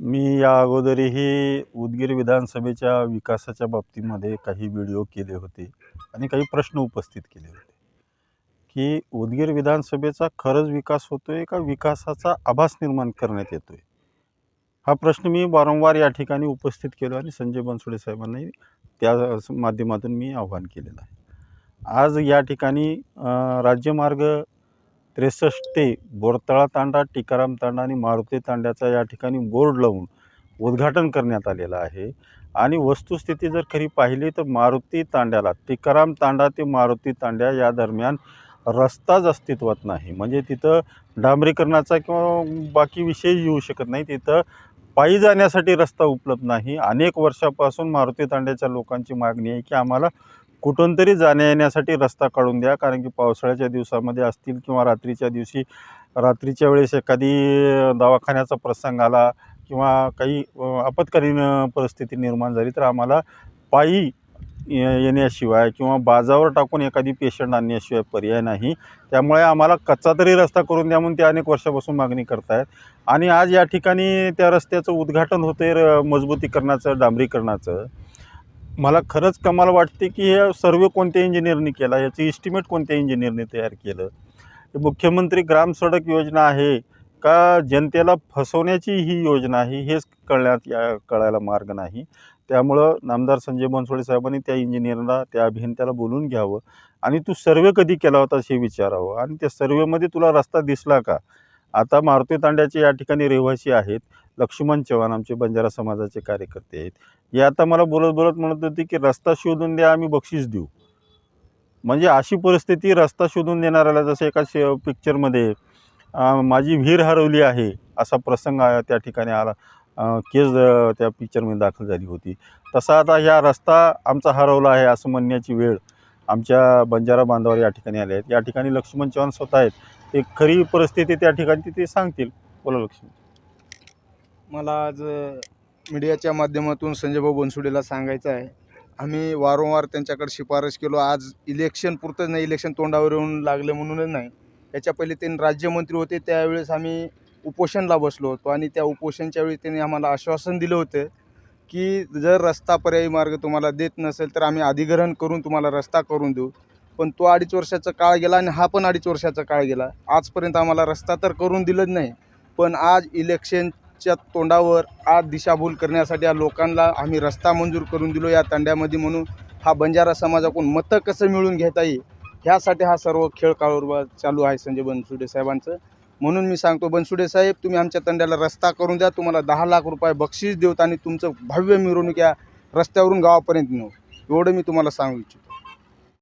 मी या अगोदरही उदगीर विधानसभेच्या विकासाच्या बाबतीमध्ये काही व्हिडिओ केले होते आणि काही प्रश्न उपस्थित केले होते. की उदगीर विधानसभेचा खरंच विकास होतो आहे का विकासाचा आभास निर्माण करण्यात येतो आहे हा प्रश्न मी वारंवार या ठिकाणी उपस्थित केलो आणि संजय बनसोडे साहेबांनाही त्या माध्यमातून मी आव्हान केलेलं आहे. आज या ठिकाणी राज्यमार्ग त्रेसष्ट ते बोरतळा तांडा टिकाराम तांडा आणि मारुती तांड्याचा या ठिकाणी बोर्ड लावून उद्घाटन करण्यात आलेलं आहे. आणि वस्तुस्थिती जर खरी पाहिली तर मारुती तांड्याला टिकाराम तांडा ते मारुती तांड्या या दरम्यान रस्ताच अस्तित्वात नाही. म्हणजे तिथं डांबरीकरणाचा किंवा बाकी विषय येऊ शकत नाही. तिथं पायी जाण्यासाठी रस्ता उपलब्ध नाही. अनेक वर्षापासून मारुती तांड्याच्या लोकांची मागणी आहे की आम्हाला कुठून तरी जाण्या येण्यासाठी रस्ता काढून द्या कारण की पावसाळ्याच्या दिवसामध्ये असतील किंवा रात्रीच्या दिवशी रात्रीच्या वेळेस एखादी दवाखान्याचा प्रसंग आला किंवा काही आपत्कालीन परिस्थिती निर्माण झाली तर आम्हाला पायी येण्याशिवाय किंवा बाजावर टाकून एखादी पेशंट आणण्याशिवाय पर्याय नाही. त्यामुळे आम्हाला कच्चा तरी रस्ता करून द्या म्हणून ते अनेक वर्षापासून मागणी करतायत. आणि आज या ठिकाणी त्या रस्त्याचं उद्घाटन होते र मजबूतीकरणाचं डांबरीकरणाचं. मला खरंच कमाल वाटते की हे सर्वे कोणत्या इंजिनियरने केला? याचं इस्टिमेट कोणत्या इंजिनियरने तयार केलं? हे मुख्यमंत्री ग्राम सडक योजना आहे का? जनतेला फसवण्याची ही योजना आहे हेच कळण्यात या कळायला मार्ग नाही. त्यामुळं नामदार संजय बनसोडे साहेबांनी त्या इंजिनियरला त्या अभियंत्याला बोलून घ्यावं आणि तू सर्वे कधी केला होतास हे विचारावं? आणि त्या सर्वेमध्ये तुला रस्ता दिसला का? आता मारुती तांड्याचे या ठिकाणी रहिवासी आहेत. लक्ष्मण चव्हाण आमचे बंजारा समाजाचे कार्यकर्ते आहेत. हे आता मला बोलत बोलत म्हणत होते की रस्ता शोधून द्या आम्ही बक्षीस देऊ. म्हणजे अशी परिस्थिती रस्ता शोधून देणाऱ्याला जसं एका शे पिक्चरमध्ये माझी विहीर हरवली आहे असा प्रसंग त्या ठिकाणी आला. केस त्या पिक्चरमध्ये दाखल झाली होती. तसा आता ह्या रस्ता आमचा हरवला आहे असं म्हणण्याची वेळ आमच्या बंजारा बांधावर या ठिकाणी आले आहेत या ठिकाणी लक्ष्मण चव्हाण स्वतः आहेत. ते खरी परिस्थिती त्या ठिकाणी ते सांगतील. बोला लक्ष्मी. मला आज मीडियाच्या माध्यमातून संजयभाऊ बनसुडेला सांगायचं आहे. आम्ही वारंवार त्यांच्याकडे शिफारस केलो. आज इलेक्शन पुरतंच नाही इलेक्शन तोंडावर येऊन लागलं म्हणूनच नाही. याच्या पहिले ते राज्यमंत्री होते त्यावेळेस आम्ही उपोषणला बसलो होतो आणि त्या उपोषणच्या वेळी त्यांनी आम्हाला आश्वासन दिलं होतं की जर रस्ता पर्यायी मार्ग तुम्हाला देत नसेल तर आम्ही अधिग्रहण करून तुम्हाला रस्ता करून देऊ. पण तो अडीच वर्षाचा काळ गेला आणि हा पण अडीच वर्षाचा काळ गेला. आजपर्यंत आम्हाला रस्ता तर करून दिलंच नाही पण आज इलेक्शनच्या तोंडावर आज दिशाभूल करण्यासाठी या लोकांना आम्ही रस्ता मंजूर करून दिलो या तांड्यामध्ये म्हणून. हा बंजारा समाजाकडून मतं कसं मिळून घेता येईल ह्यासाठी हा सर्व खेळ काळोबा चालू आहे संजय बनसुडे साहेबांचं. म्हणून मी सांगतो बनसुडे साहेब तुम्ही आमच्या तंड्याला रस्ता करून द्या तुम्हाला दहा लाख रुपये बक्षीस देऊत आणि तुमचं भव्य मिरवणूक या रस्त्यावरून गावापर्यंत नेऊ. एवढं मी तुम्हाला सांगू इच्छितो.